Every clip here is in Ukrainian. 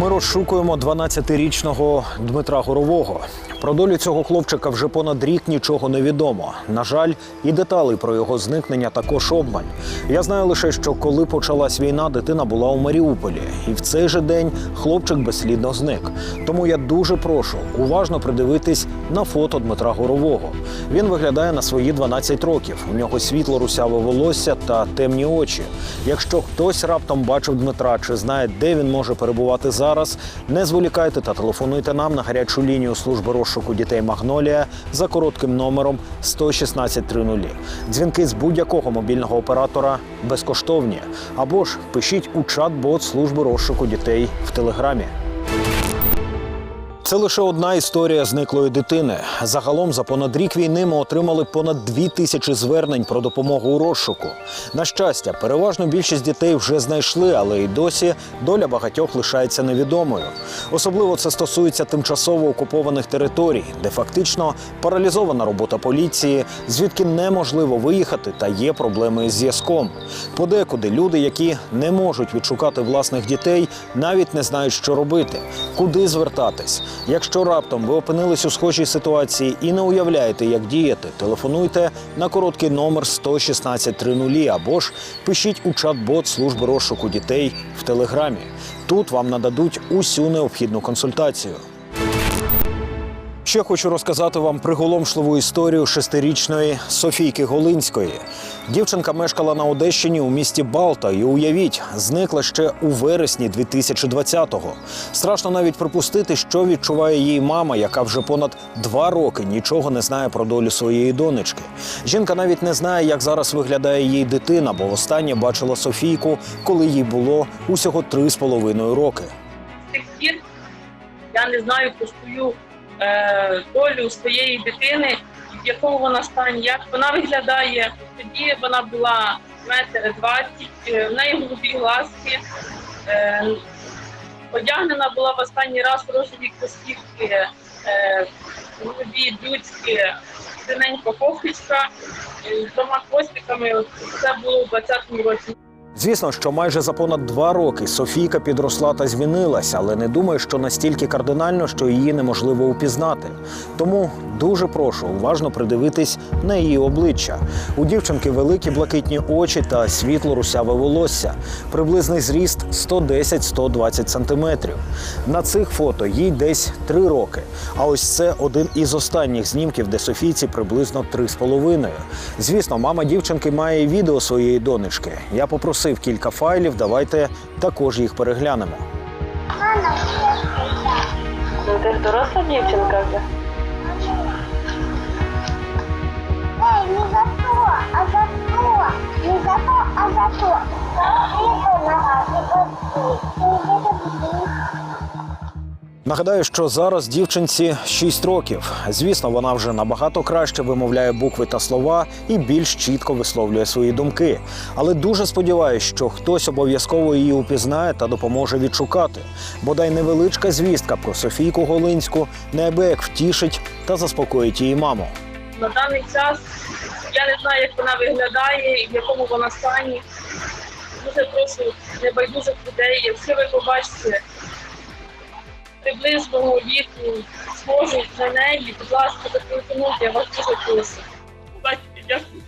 Ми розшукуємо 12-річного Дмитра Горового. Про долю цього хлопчика вже понад рік нічого не відомо. На жаль, і деталей про його зникнення також обмаль. Я знаю лише, що коли почалась війна, дитина була у Маріуполі, і в цей же день хлопчик безслідно зник. Тому я дуже прошу уважно придивитись на фото Дмитра Горового. Він виглядає на свої 12 років. У нього світло русяве волосся та темні очі. Якщо хтось раптом бачив Дмитра чи знає, де він може перебувати зараз, не зволікайте та телефонуйте нам на гарячу лінію служби розшуку дітей Магнолія за коротким номером 11630. Дзвінки з будь-якого мобільного оператора безкоштовні. Або ж пишіть у чат-бот служби розшуку дітей в телеграмі. Це лише одна історія зниклої дитини. Загалом за понад рік війни ми отримали понад дві тисячі звернень про допомогу у розшуку. На щастя, переважно більшість дітей вже знайшли, але й досі доля багатьох лишається невідомою. Особливо це стосується тимчасово окупованих територій, де фактично паралізована робота поліції, звідки неможливо виїхати та є проблеми із зв'язком. Подекуди люди, які не можуть відшукати власних дітей, навіть не знають, що робити, куди звертатись. Якщо раптом ви опинились у схожій ситуації і не уявляєте, як діяти, телефонуйте на короткий номер 11630 або ж пишіть у чат-бот служби розшуку дітей в телеграмі. Тут вам нададуть усю необхідну консультацію. Ще хочу розказати вам приголомшливу історію шестирічної Софійки Голинської. Дівчинка мешкала на Одещині у місті Балта і уявіть, зникла ще у вересні 2020-го. Страшно навіть припустити, що відчуває її мама, яка вже понад два роки нічого не знає про долю своєї донечки. Жінка навіть не знає, як зараз виглядає її дитина, бо востаннє бачила Софійку, коли їй було усього три з половиною роки. Я не знаю е, долю своєї дитини, в якому вона стані, як вона виглядає. Тоді вона була метр двадцять, е, в неї голубі глазки. Е, одягнена була в останній раз рожеві костівки, е, голубі блюдські, синенька кофточка е, з двома хвостиками. Це було у 20-му році. Звісно, що майже за понад два роки Софійка підросла та змінилася, але не думаю, що настільки кардинально, що її неможливо упізнати. Тому дуже прошу уважно придивитись на її обличчя. У дівчинки великі блакитні очі та світло русяве волосся, приблизний зріст 110-120 сантиметрів. На цих фото їй десь три роки. А ось це один із останніх знімків, де Софійці приблизно три з половиною. Звісно, мама дівчинки має відео своєї донечки. Я попросив кілька файлів. Давайте також їх переглянемо. Ну, ти ж доросла дівчинка вже. Эй, не за то, а за то. Не за то, а за то. Это нога, это Нагадаю, що зараз дівчинці 6 років. Звісно, вона вже набагато краще вимовляє букви та слова і більш чітко висловлює свої думки. Але дуже сподіваюся, що хтось обов'язково її упізнає та допоможе відшукати. Бодай невеличка звістка про Софійку Голинську неабияк втішить та заспокоїть її маму. На даний час я не знаю, як вона виглядає, в якому вона стані. Дуже прошу небайдужих людей, якщо ви побачите приблизного віку схожих на неї, будь ласка, зателефонуйте, я вас дуже прошу. Дякую.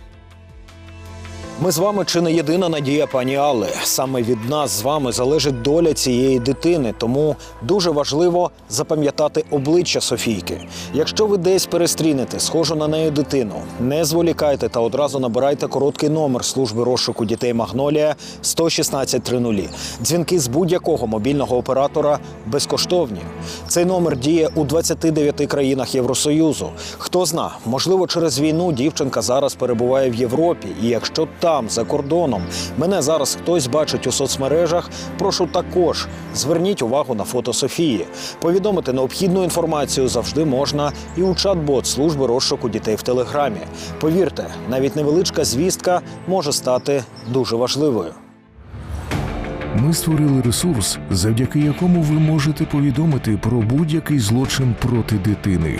Ми з вами чи не єдина надія пані Алли. Саме від нас з вами залежить доля цієї дитини, тому дуже важливо запам'ятати обличчя Софійки. Якщо ви десь перестрінете схожу на неї дитину, не зволікайте та одразу набирайте короткий номер служби розшуку дітей Магнолія 11630. Дзвінки з будь-якого мобільного оператора безкоштовні. Цей номер діє у 29 країнах Євросоюзу. Хто зна, можливо, через війну дівчинка зараз перебуває в Європі, і якщо там, за кордоном, мене зараз хтось бачить у соцмережах, прошу також зверніть увагу на фото Софії. Повідомити необхідну інформацію завжди можна і у чат-бот служби розшуку дітей в телеграмі. Повірте, навіть невеличка звістка може стати дуже важливою. Ми створили ресурс, завдяки якому ви можете повідомити про будь-який злочин проти дитини.